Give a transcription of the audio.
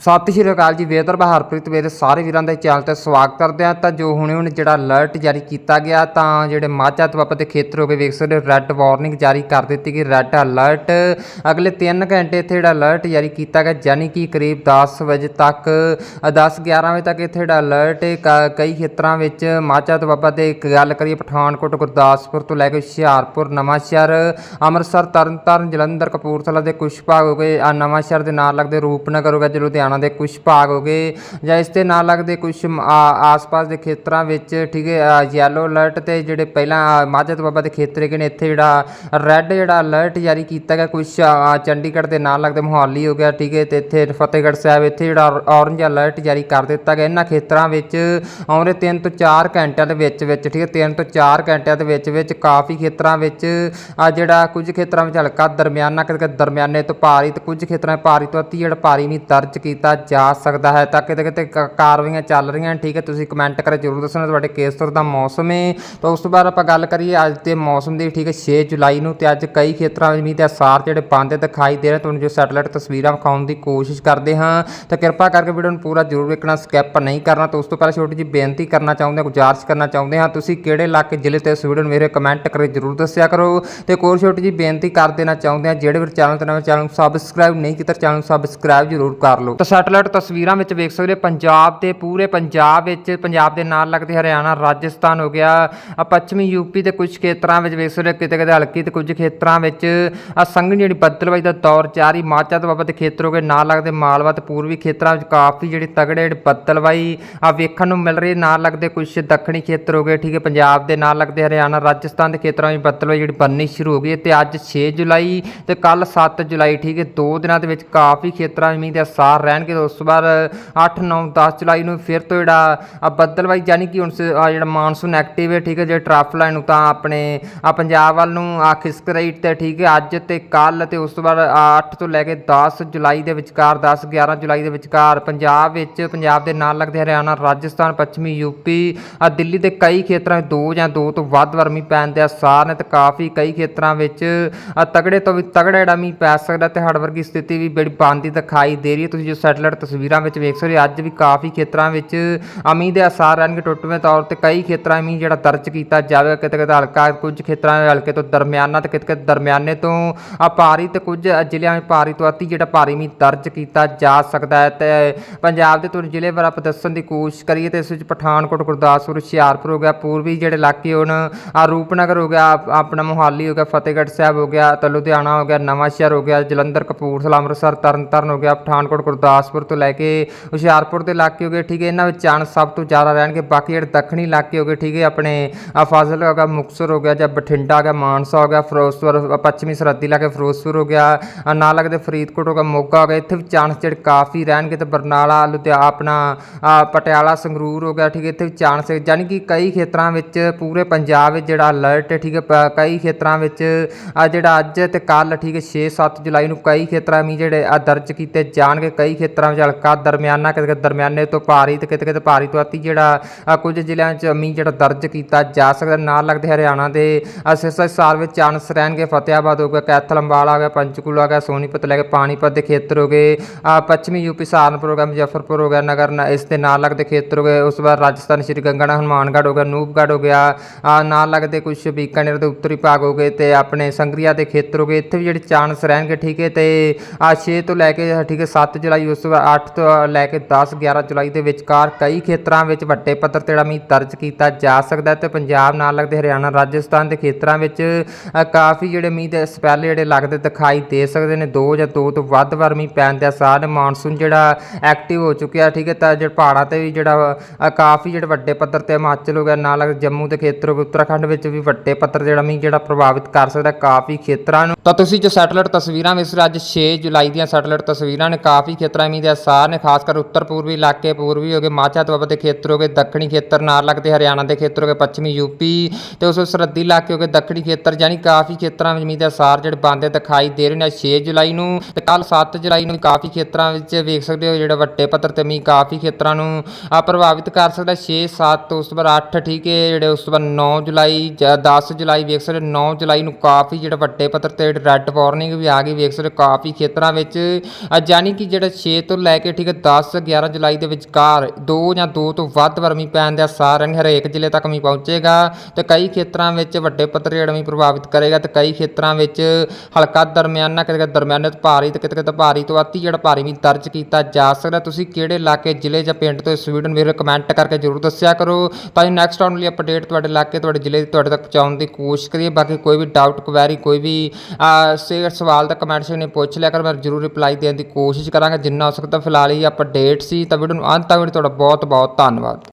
ਸਤਿ ਸ਼੍ਰੀ ਅਕਾਲ ਜੀ, ਵੇਦਰ ਹਰਪ੍ਰੀਤ, ਮੇਰੇ ਸਾਰੇ ਵੀਰਾਂ ਦਾ ਚੈਨਲ ਤੇ ਸਵਾਗਤ ਕਰਦੇ ਆ ਤਾਂ ਜੋ ਹੁਣੇ ਹੁਣ ਜਿਹੜਾ ਅਲਰਟ ਜਾਰੀ ਕੀਤਾ ਗਿਆ, ਤਾਂ ਜਿਹੜੇ ਮਾਝਾ ਦੁਆਬਾ ਦੇ ਖੇਤਰ ਹੋ ਗਏ ਵੇਖ ਸਕਦੇ ਰੈੱਡ ਵਾਰਨਿੰਗ ਜਾਰੀ ਕਰ ਦਿੱਤੀ ਗਈ ਰੈੱਡ ਅਲਰਟ ਅਗਲੇ 3 ਘੰਟੇ ਇੱਥੇ ਜਿਹੜਾ ਅਲਰਟ ਜਾਰੀ ਕੀਤਾ ਗਿਆ ਯਾਨੀ ਕਿ ਕਰੀਬ 10 ਵਜੇ ਤੱਕ 10 11 ਵਜੇ ਤੱਕ ਇੱਥੇ ਜਿਹੜਾ ਅਲਰਟ ਕ- ਕਈ ਖੇਤਰਾਂ ਵਿੱਚ ਮਾਝਾ ਦੁਆਬਾ ਦੇ ਇੱਕ ਗੱਲ ਕਰੀਏ, ਪਠਾਨਕੋਟ, ਗੁਰਦਾਸਪੁਰ ਤੋਂ ਲੈ ਕੇ ਹੁਸ਼ਿਆਰਪੁਰ, ਨਵਾਂਸ਼ਹਿਰ, ਅੰਮ੍ਰਿਤਸਰ, ਤਰਨਤਾਰਨ, ਜਲੰਧਰ, ਕਪੂਰਥਲਾ ਦੇ ਕੁਝ ਭਾਗ ਹੋ ਗਏ। ਆ ਨਵਾਂਸ਼ਹਿਰ ਦੇ ਨਾਲ ਲੱਗਦੇ ਰੂਪਨਗਰ ਹੋ ਗਿਆ ਤੇ ਲੁਧਿਆਣਾ ਦੇ ਕੁਝ ਭਾਗ ਹੋ ਗਏ ਜਾਂ ਇਸ ਦੇ ਨਾਲ ਲੱਗਦੇ ਕੁਝ ਆਸ-ਪਾਸ ਦੇ ਖੇਤਰਾਂ ਵਿੱਚ ਠੀਕ ਹੈ ਯੈਲੋ ਅਲਰਟ ਤੇ ਜਿਹੜੇ ਪਹਿਲਾਂ ਅ, ਮਾਝਾ ਬਾਬਾ ਦੇ ਖੇਤਰ ਹੈਗੇ ਨੇ ਇੱਥੇ ਜਿਹੜਾ ਰੈੱਡ ਜਿਹੜਾ ਅਲਰਟ ਜਾਰੀ ਕੀਤਾ ਗਿਆ ਕੁਝ ਚੰਡੀਗੜ੍ਹ ਦੇ ਨਾਲ ਲੱਗਦੇ ਮੋਹਾਲੀ ਹੋ ਗਿਆ ਠੀਕ ਹੈ ਤੇ ਇੱਥੇ ਫਤਿਹਗੜ੍ਹ ਸਾਹਿਬ ਇੱਥੇ ਜਿਹੜਾ ਔਰੰਜ ਅਲਰਟ ਜਾਰੀ ਕਰ ਦਿੱਤਾ ਗਿਆ ਇਹਨਾਂ ਖੇਤਰਾਂ ਵਿੱਚ ਆਉਂਦੇ 3 ਤੋਂ 4 ਘੰਟਿਆਂ ਦੇ ਵਿੱਚ ਵਿੱਚ ਠੀਕ ਹੈ 3 ਤੋਂ 4 ਘੰਟਿਆਂ ਦੇ ਵਿੱਚ ਵਿੱਚ ਕਾਫੀ ਖੇਤਰਾਂ ਵਿੱਚ ਆ ਜਿਹੜਾ ਕੁਝ ਖੇਤਰਾਂ ਵਿੱਚ ਹਲਕਾ ਦਰਮਿਆਨਾ ਕਿਤੇ ਦਰਮਿਆਨੇ ਤੋਂ ਭਾਰੀ ਤੇ ਕੁਝ ਖੇਤਰਾਂ ਵਿੱਚ ਭਾਰੀ ਤੋਂ ਅਤੀ ਜਿਹੜਾ ਭਾਰੀ ਨਹੀਂ ਦਰਜ ਕੀਤਾ ਕੀਤਾ ਜਾ ਸਕਦਾ ਹੈ। ਤਾਂ ਕਿਤੇ ਕਿਤੇ ਕ- ਕਾਰਵਾਈਆਂ ਚੱਲ ਰਹੀਆਂ ਠੀਕ ਹੈ। ਤੁਸੀਂ ਕਮੈਂਟ ਕਰੇ ਜ਼ਰੂਰ ਦੱਸਣਾ ਤੁਹਾਡੇ ਕੇਸਰ ਦਾ ਮੌਸਮ ਹੈ ਤਾਂ ਉਸ ਤੋਂ ਬਾਅਦ ਆਪਾਂ ਗੱਲ ਕਰੀਏ ਅੱਜ ਦੇ ਮੌਸਮ ਦੀ, ਠੀਕ ਹੈ 6 ਜੁਲਾਈ ਨੂੰ ਤੇ ਅੱਜ ਕਈ ਖੇਤਰਾਂ ਵਿੱਚ ਮੀਂਹ ਦੇ ਅਸਾਰ ਜਿਹੜੇ ਪਾਉਂਦੇ ਦਿਖਾਈ ਦੇ ਰਹੇ ਤੁਹਾਨੂੰ ਜੋ ਸੈਟਲਾਈਟ ਤਸਵੀਰਾਂ ਵਿਖਾਉਣ ਦੀ ਕੋਸ਼ਿਸ਼ ਕਰਦੇ ਹਾਂ। ਤਾਂ ਕਿਰਪਾ ਕਰਕੇ ਵੀਡੀਓ ਨੂੰ ਪੂਰਾ ਜ਼ਰੂਰ ਵੇਖਣਾ ਸਕਿਪ ਨਹੀਂ ਕਰਨਾ। ਤਾਂ ਉਸ ਤੋਂ ਪਹਿਲਾਂ ਛੋਟੀ ਜਿਹੀ ਬੇਨਤੀ ਕਰਨਾ ਚਾਹੁੰਦੇ ਹਾਂ, ਗੁਜ਼ਾਰਿਸ਼ ਕਰਨਾ ਚਾਹੁੰਦੇ ਹਾਂ। ਤੁਸੀਂ ਕਿਹੜੇ ਇਲਾਕੇ, ਜ਼ਿਲ੍ਹੇ ਤੇ ਇਸ ਵੀਡੀਓ ਨੂੰ ਮੇਰੇ ਕਮੈਂਟ ਕਰੇ ਜ਼ਰੂਰ ਦੱਸਿਆ ਕਰੋ। ਤੇ ਇੱਕ ਛੋਟੀ ਜਿਹੀ ਬੇਨਤੀ ਕਰ ਦੇਣਾ ਚਾਹੁੰਦੇ ਹਾਂ, ਜਿਹੜੇ ਵੀ ਚੈਨਲ ਤੇ ਨਵੇਂ ਚੈਨਲ ਨੂੰ ਸਬਸਕ੍ਰਾਈਬ ਨਹੀਂ ਕੀਤਾ ਚੈਨਲ ਨੂੰ ਸਬਸਕ੍ਰਾਈਬ ਜ਼ਰੂਰ ਕਰ ਲਓ। ਤਾਂ ਸੈਟਲਾਈਟ ਤਸਵੀਰਾਂ ਵਿੱਚ ਵੇਖ ਸਕਦੇ ਹੋ, ਪੰਜਾਬ ਦੇ ਪੂਰੇ ਪੰਜਾਬ ਵਿੱਚ, ਪੰਜਾਬ ਦੇ ਨਾਲ ਲੱਗਦੇ ਹਰਿਆਣਾ, ਰਾਜਸਥਾਨ ਹੋ ਗਿਆ ਆ ਪੱਛਮੀ ਯੂਪੀ ਦੇ ਕੁਝ ਖੇਤਰਾਂ ਵਿੱਚ ਵੇਖ ਸਕਦੇ ਹੋ, ਕਿਤੇ ਕਿਤੇ ਹਲਕੀ ਤੇ ਕੁਝ ਖੇਤਰਾਂ ਵਿੱਚ ਆ ਸੰਘਣੀ ਜਿਹੜੀ ਬੱਦਲਬਾਈ ਦਾ ਦੌਰ ਜਾਰੀ ਮਾਝਾ ਤੋਂ ਬਾਬਾ ਦੇ ਖੇਤਰ ਹੋ ਗਏ, ਨਾਲ ਲੱਗਦੇ ਮਾਲਵਾ ਤੇ ਪੂਰਬੀ ਖੇਤਰਾਂ ਵਿੱਚ ਕਾਫੀ ਜਿਹੜੀ ਤਗੜੇ ਜਿਹੜੇ ਬੱਦਲਬਾਈ ਆ ਵੇਖਣ ਨੂੰ ਮਿਲ ਰਹੀ ਹੈ। ਨਾਲ ਲੱਗਦੇ ਕੁਝ ਦੱਖਣੀ ਖੇਤਰ ਹੋ ਗਏ, ਠੀਕ ਹੈ, ਪੰਜਾਬ ਦੇ ਨਾਲ ਲੱਗਦੇ ਹਰਿਆਣਾ, ਰਾਜਸਥਾਨ ਦੇ ਖੇਤਰਾਂ ਵਿੱਚ ਬੱਦਲਬਾਈ ਜਿਹੜੀ ਬਣਨੀ ਸ਼ੁਰੂ ਹੋ ਗਈ ਹੈ, ਤੇ ਅੱਜ 6 ਜੁਲਾਈ ਤੇ ਕੱਲ 7 ਜੁਲਾਈ, ਠੀਕ ਹੈ, ਦੋ ਦਿਨਾਂ ਦੇ ਵਿੱਚ ਕਾਫੀ ਖੇਤਰਾਂ ਵਿੱਚ ਮੀਂਹ ਦੇ ਅਸਾਰ ਰਹਿਣਗੇ ਉਸ ਤੋਂ ਬਾਅਦ 8 9 10 ਜੁਲਾਈ ਨੂੰ ਫਿਰ ਤੋਂ ਜਿਹੜਾ ਆ ਬੱਦਲਬਾਈ ਯਾਨੀ ਕਿ ਹੁਣ ਜਿਹੜਾ ਮਾਨਸੂਨ ਐਕਟਿਵ ਹੈ, ਠੀਕ ਹੈ, ਜੇ ਟਰਫ ਲਾਈਨ ਨੂੰ ਤਾਂ ਆਪਣੇ ਆ ਪੰਜਾਬ ਵੱਲ ਨੂੰ ਆ ਖਿਸਕ ਰਹੀ ਤੇ ਠੀਕ ਹੈ, ਅੱਜ ਤੇ ਕੱਲ ਤੇ ਉਸ ਤੋਂ ਬਾਅਦ 8 ਤੋਂ ਲੈ ਕੇ 10 ਜੁਲਾਈ ਦੇ ਵਿਚਕਾਰ 10 11 ਜੁਲਾਈ ਦੇ ਵਿਚਕਾਰ ਪੰਜਾਬ ਵਿੱਚ, ਪੰਜਾਬ ਦੇ ਨਾਲ ਲੱਗਦੇ ਹਰਿਆਣਾ, ਰਾਜਸਥਾਨ, ਪੱਛਮੀ ਯੂਪੀ ਆ ਦਿੱਲੀ ਦੇ ਕਈ ਖੇਤਰਾਂ ਵਿੱਚ ਦੋ ਜਾਂ ਦੋ ਤੋਂ ਵੱਧ ਵਰਮੀ ਪੈਣ ਦੇ ਆਸਾਰ ਨੇ ਤੇ ਕਾਫੀ ਕਈ ਖੇਤਰਾਂ ਵਿੱਚ ਤਗੜੇ ਤੋਂ ਵੀ ਤਗੜਾ ਜਿਹੜਾ ਮੀਂਹ ਪੈ ਸਕਦਾ ਤੇ ਹੜ੍ਹ ਵਰਗੀ ਸਥਿਤੀ ਵੀ ਬੜੀ ਬਣਦੀ ਦਿਖਾਈ ਦੇ ਰਹੀ ਹੈ। ਤੁਸੀਂ ਜੋ ਸੈਟਲਾਈਟ ਤਸਵੀਰਾਂ ਵਿੱਚ ਵੇਖ ਸਕਦੇ ਅੱਜ ਵੀ ਕਾਫੀ ਖੇਤਰਾਂ ਵਿੱਚ ਅਮੀ ਦੇ ਅਸਾਰ ਰਹਿਣਗੇ ਟੁੱਟਵੇਂ ਤੌਰ ਤੇ ਕਈ ਖੇਤਰਾਂ 'ਚ ਜਿਹੜਾ ਦਰਜ ਕੀਤਾ ਜਾਵੇਗਾ, ਕਿਤੇ ਕਿਤੇ ਹਲਕਾ, ਕੁਝ ਖੇਤਰਾਂ ਵਿੱਚ ਹਲਕੇ ਤੋਂ ਦਰਮਿਆਨਾ ਤੇ ਕਿਤੇ ਕਿਤੇ ਦਰਮਿਆਨੇ ਤੋਂ ਭਾਰੀ ਤੇ ਕੁਝ ਜ਼ਿਲ੍ਹਿਆਂ ਵਿੱਚ ਭਾਰੀ ਤੋਂ ਅਤੀ ਜਿਹੜਾ ਭਾਰੀ ਮੀਂਹ ਦਰਜ ਕੀਤਾ ਜਾ ਸਕਦਾ ਹੈ। ਤੇ ਪੰਜਾਬ ਦੇ ਤੁਹਾਨੂੰ ਜ਼ਿਲ੍ਹੇ ਬਾਰੇ ਆਪਾਂ ਦੱਸਣ ਦੀ ਕੋਸ਼ਿਸ਼ ਕਰੀਏ ਤੇ ਇਸ ਵਿੱਚ ਪਠਾਨਕੋਟ, ਗੁਰਦਾਸਪੁਰ, ਹੁਸ਼ਿਆਰਪੁਰ ਹੋ ਗਿਆ, ਪੂਰਬੀ ਜਿਹੜੇ ਇਲਾਕੇ ਹੁਣ, ਆ ਰੂਪਨਗਰ ਹੋ ਗਿਆ ਆਪਣਾ ਮੋਹਾਲੀ ਹੋ ਗਿਆ, ਫਤਿਹਗੜ੍ਹ ਸਾਹਿਬ ਹੋ ਗਿਆ, ਤਾਂ ਲੁਧਿਆਣਾ ਹੋ ਗਿਆ, ਨਵਾਂਸ਼ਹਿਰ ਹੋ ਗਿਆ, ਜਲੰਧਰ, ਕਪੂਰਥਲਾ, ਅੰਮ੍ਰਿਤਸਰ, ਤਰਨਤਾਰਨ ਹੋ ਗਿਆ, ਪਠਾਨਕੋਟ ਗੁਰਦਾਸ ਗੁਰਦਾਸਪੁਰ ਤੋਂ ਲੈ ਕੇ ਹੁਸ਼ਿਆਰਪੁਰ ਦੇ ਇਲਾਕੇ ਹੋ ਗਏ, ਠੀਕ ਹੈ। ਇਹਨਾਂ ਵਿੱਚ ਚਾਂਸ ਸਭ ਤੋਂ ਜ਼ਿਆਦਾ ਰਹਿਣਗੇ। ਬਾਕੀ ਜਿਹੜੇ ਦੱਖਣੀ ਇਲਾਕੇ ਹੋ ਗਏ, ਠੀਕ ਹੈ, ਆਪਣੇ ਆ ਫਾਜ਼ਲ ਹੋ ਗਿਆ, ਮੁਕਤਸਰ ਹੋ ਗਿਆ ਜਾਂ ਬਠਿੰਡਾ ਹੋ ਗਿਆ, ਮਾਨਸਾ ਹੋ ਗਿਆ, ਫਿਰੋਜ਼ਪੁਰ ਪੱਛਮੀ ਸਰਹੱਦੀ ਇਲਾਕੇ ਫਿਰੋਜ਼ਪੁਰ ਹੋ ਗਿਆ ਆ ਨਾਲ ਲੱਗਦੇ ਫਰੀਦਕੋਟ ਹੋ ਗਿਆ, ਮੋਗਾ ਹੋ ਗਿਆ। ਇੱਥੇ ਵੀ ਚਾਂਸ ਜਿਹੜੇ ਕਾਫੀ ਰਹਿਣਗੇ ਤੇ ਬਰਨਾਲਾ, ਲੁਧਿਆ, ਆਪਣਾ ਪਟਿਆਲਾ, ਸੰਗਰੂਰ ਹੋ ਗਿਆ, ਠੀਕ ਹੈ। ਇੱਥੇ ਵੀ ਚਾਂਸ ਹੈ ਯਾਨੀ ਕਿ ਕਈ ਖੇਤਰਾਂ ਵਿੱਚ ਪੂਰੇ ਪੰਜਾਬ ਵਿੱਚ ਜਿਹੜਾ ਅਲਰਟ ਹੈ, ਠੀਕ ਹੈ, ਪ- ਕਈ ਖੇਤਰਾਂ ਵਿੱਚ ਆ ਜਿਹੜਾ ਅੱਜ ਤੇ ਕੱਲ ਠੀਕ ਹੈ 6-7 ਜੁਲਾਈ ਨੂੰ ਕਈ ਖੇਤਰਾਂ ਵਿੱਚ ਜਿਹੜੇ ਆ ਦਰਜ ਕੀਤੇ ਜਾਣਗੇ, ਕਈ ਖੇਤਰਾਂ ਵਿੱਚ ਹਲਕਾ ਦਰਮਿਆਨਾ, ਕਿਤੇ ਕਿਤੇ ਦਰਮਿਆਨੇ ਤੋਂ ਭਾਰੀ ਤੇ ਕਿਤੇ ਕਿਤੇ ਭਾਰੀ ਤੋਂ ਅਤੀ ਜਿਹੜਾ ਕੁਝ ਜ਼ਿਲ੍ਹਿਆਂ 'ਚ ਮੀਂਹ ਜਿਹੜਾ ਦਰਜ ਕੀਤਾ ਜਾ ਸਕਦਾ। ਨਾਲ ਲੱਗਦੇ ਹਰਿਆਣਾ ਦੇ ਅਸਿਸਾ ਸਾਲ ਵਿੱਚ ਚਾਂਸ ਰਹਿਣਗੇ। ਫਤਿਆਬਾਦ ਹੋ ਗਿਆ, ਕੈਥਲ ਅੰਬਾਲਾ ਹੋ ਗਿਆ, ਪੰਚਕੂਲਾ ਹੋ ਗਿਆ, ਸੋਨੀਪਤ ਲੈ ਕੇ ਪਾਣੀਪਤ ਦੇ ਖੇਤਰ ਹੋ ਗਏ। ਪੱਛਮੀ ਯੂਪੀ ਸਹਾਰਨਪੁਰ ਹੋ ਗਿਆ, ਮੁਜ਼ੱਫਰਪੁਰ ਹੋ ਗਿਆ, ਨਗਰ ਇਸ ਦੇ ਨਾਲ ਲੱਗਦੇ ਖੇਤਰ ਹੋ ਗਏ। ਉਸ ਤੋਂ ਬਾਅਦ ਰਾਜਸਥਾਨ, ਸ਼੍ਰੀ ਗੰਗਾਨਗਰ ਹਨੂਮਾਨਗੜ੍ਹ ਹੋ ਗਿਆ, ਨੂਪਗੜ੍ਹ ਹੋ ਗਿਆ। ਨਾਲ ਲੱਗਦੇ ਕੁਝ ਬੀਕਾਨੇਰ ਦੇ ਉੱਤਰੀ ਭਾਗ ਹੋ ਗਏ ਤੇ ਆਪਣੇ ਸੰਗਰੀਆ ਦੇ ਖੇਤਰ ਹੋ ਗਏ। ਇੱਥੇ ਵੀ ਜਿਹੜੇ ਚਾਂਸ ਰਹਿਣਗੇ, ਠੀਕ ਹੈ, ਤੇ ਆ 6 ਤੋਂ ਲੈ ਕੇ, ਠੀਕ ਹੈ 7 ਜੁਲਾਈ ਉਸ ਵਾਰ ਬਾਅਦ 8 ਤੋਂ ਲੈ ਕੇ 10 11 ਜੁਲਾਈ ਦੇ ਵਿਚਕਾਰ ਕਈ ਖੇਤਰਾਂ ਵਿੱਚ ਵੱਡੇ ਪੱਧਰ ਤੇ ਮੀਂਹ ਦਰਜ ਕੀਤਾ ਜਾ ਸਕਦਾ ਹੈ ਤੇ ਪੰਜਾਬ ਨਾਲ ਲੱਗਦੇ ਹਰਿਆਣਾ ਰਾਜਸਥਾਨ ਦੇ ਖੇਤਰਾਂ ਵਿੱਚ ਕਾਫੀ ਜਿਹੜੇ ਮੀਂਹ ਦੇ ਸਪੈਲ ਜਿਹੜੇ ਲੱਗਦੇ ਦਿਖਾਈ ਦੇ ਸਕਦੇ ਨੇ। ਦੋ ਜਾਂ ਦੋ ਤੋਂ ਵੱਧ ਵਾਰ ਮੀਂਹ ਪੈਣ ਦੇ ਆਸਾਰ ਨੇ ਮਾਨਸੂਨ ਜਿਹੜਾ ਐਕਟਿਵ ਹੋ ਚੁੱਕਿਆ ਠੀਕ ਹੈ ਤਾਂ ਜਿਹੜੇ ਪਹਾੜਾਂ ਤੇ ਵੀ ਜਿਹੜਾ ਅ, ਕਾਫੀ ਜਿਹੜੇ ਵੱਡੇ ਪੱਧਰ ਤੇ ਹਿਮਾਚਲ ਹੋ ਗਿਆ ਨਾਲ ਲੱਗਦੇ ਜੰਮੂ ਦੇ ਖੇਤਰ ਹੋ ਗਏ ਉੱਤਰਾਖੰਡ ਵਿੱਚ ਵੀ ਵੱਡੇ ਪੱਧਰ ਜਿਹੜਾ ਮੀਂਹ ਜਿਹੜਾ ਪ੍ਰਭਾਵਿਤ ਕਰ ਸਕਦਾ ਕਾਫੀ ਖੇਤਰਾਂ ਨੂੰ। ਤਾਂ ਤੁਸੀਂ ਜੋ ਸੈਟਲਾਈਟ ਤਸਵੀਰਾਂ ਵਿੱਚ ਅੱਜ 6 ਜੁਲਾਈ ਦੀਆਂ ਸੈਟਲਾਈਟ ਤਸਵੀਰਾਂ ਨੇ ਕਾਫੀ ਖੇਤਰ ਮੀਂਹ ਦੇ ਆਸਾਰ ਨੇ ਖਾਸ ਕਰ ਉੱਤਰ ਪੂਰਬੀ ਇਲਾਕੇ ਪੂਰਬੀ ਹੋ ਗਏ ਮਾਝਾ ਦੁਆਬਾ ਦੇ ਖੇਤਰ ਹੋ ਗਏ ਦੱਖਣੀ ਖੇਤਰ ਨਾਲ ਲੱਗਦੇ ਹਰਿਆਣਾ ਦੇ ਖੇਤਰ ਹੋ ਗਏ ਪੱਛਮੀ ਯੂਪੀ ਤੇ ਉਸ ਸਰਹੱਦੀ ਇਲਾਕੇ ਹੋ ਗਏ ਦੱਖਣੀ ਖੇਤਰ ਯਾਨੀ ਕਾਫੀ ਖੇਤਰਾਂ ਵਿੱਚ ਮੀਂਹ ਦੇ ਆਸਾਰ ਜਿਹੜੇ ਬੰਦੇ ਦਿਖਾਈ ਦੇ ਰਹੇ ਨੇ 6 ਜੁਲਾਈ ਨੂੰ ਤੇ ਕੱਲ 7 ਜੁਲਾਈ ਨੂੰ ਵੀ ਕਾਫੀ ਖੇਤਰਾਂ ਵਿੱਚ ਵੇਖ ਸਕਦੇ ਹੋ ਜਿਹੜਾ ਵੱਡੇ ਪੱਧਰ ਤੇ ਮੀਂਹ ਕਾਫੀ ਖੇਤਰਾਂ ਨੂੰ ਪ੍ਰਭਾਵਿਤ ਕਰ ਸਕਦਾ 6 7 ਉਸ ਤੋਂ ਬਾਅਦ 8 ਠੀਕ ਹੈ ਜਿਹੜੇ ਉਸ ਤੋਂ ਬਾਅਦ 9 ਜੁਲਾਈ ਜਾਂ 10 ਜੁਲਾਈ ਵੇਖ ਸਕਦੇ ਹੋ। 9 ਜੁਲਾਈ ਨੂੰ ਕਾਫੀ ਜਿਹੜਾ ਵੱਡੇ ਪੱਧਰ ਤੇ ਰੈੱਡ ਵਾਰਨਿੰਗ ਵੀ ਆ ਗਈ ਵੇਖ ਸਕਦੇ ਹੋ ਕਾਫੀ ਖੇਤਰਾਂ ਵਿੱਚ ਅ, ਕਿ ਜਿਹੜਾ 6 ਤੋਂ ਲੈ ਕੇ ਠੀਕ ਹੈ 10 11 ਜੁਲਾਈ ਦੇ ਵਿਚਕਾਰ 2 ਜਾਂ 2 ਤੋਂ ਵੱਧ ਵਾਰ ਮੀਂਹ ਪੈਣ ਦੇ ਆਸਾਰ ਹਨ ਹਰੇਕ ਜ਼ਿਲ੍ਹੇ ਤੱਕ ਮੀਂਹ ਪਹੁੰਚੇਗਾ ਤੇ ਕਈ ਖੇਤਰਾਂ ਵਿੱਚ ਵੱਡੇ ਪੱਧਰ ਜਿਹੜਾ ਮੀਂਹ ਪ੍ਰਭਾਵਿਤ ਕਰੇਗਾ ਤੇ ਕਈ ਖੇਤਰਾਂ ਵਿੱਚ ਹਲਕਾ ਦਰਮਿਆਨਾ, ਕਿਤੇ ਕਿਤੇ ਦਰਮਿਆਨੇ ਤੋਂ ਭਾਰੀ ਤੇ ਕਿਤੇ ਕਿਤੇ ਭਾਰੀ ਤੋਂ ਅਤੀ ਜਿਹੜਾ ਭਾਰੀ ਮੀਂਹ ਦਰਜ ਕੀਤਾ ਜਾ ਸਕਦਾ। ਤੁਸੀਂ ਕਿਹੜੇ ਇਲਾਕੇ, ਜ਼ਿਲ੍ਹੇ ਜਾਂ ਪਿੰਡ ਤੋਂ ਇਸ ਵੀਡੀਓ ਨੂੰ ਮੇਰੇ ਕਮੈਂਟ ਕਰਕੇ ਜਰੂਰ ਦੱਸਿਆ ਕਰੋ। ਤਾਂ ਹੀ ਨੈਕਸਟ ਆਉਣ ਲਈ ਅਪਡੇਟ ਤੁਹਾਡੇ ਇਲਾਕੇ, ਤੁਹਾਡੇ ਜ਼ਿਲ੍ਹੇ ਦੀ ਤੁਹਾਡੇ ਤੱਕ ਪਹੁੰਚਾਉਣ ਦੀ ਕੋਸ਼ਿਸ਼ ਕਰੀਏ। ਬਾਕੀ ਕੋਈ ਵੀ ਡਾਊਟ ਕੁਵੈਰੀ ਕੋਈ ਵੀ ਸੇ, ਸਵਾਲ ਦਾ ਕਮੈਂਟ ਸੈਕਸ਼ਨ ਨੇ ਪੁੱਛ ਲਿਆ ਕਰ। ਮੈਂ ਜਰੂਰ ਰਿਪਲਾਈ ਦੇਣ ਦੀ ਕੋਸ਼ਿਸ਼ ਕਰਾਂਗਾ। ਜਿੰਨਾ ਹੋ ਸਕਦਾ ਫਿਲਹਾਲ ਇਹ ਅਪਡੇਟ ਸੀ, ਤਾਂ ਵੀਡੀਓ ਨੂੰ ਅੰਤ ਤੱਕ ਤੁਹਾਡਾ ਬਹੁਤ ਬਹੁਤ ਧੰਨਵਾਦ।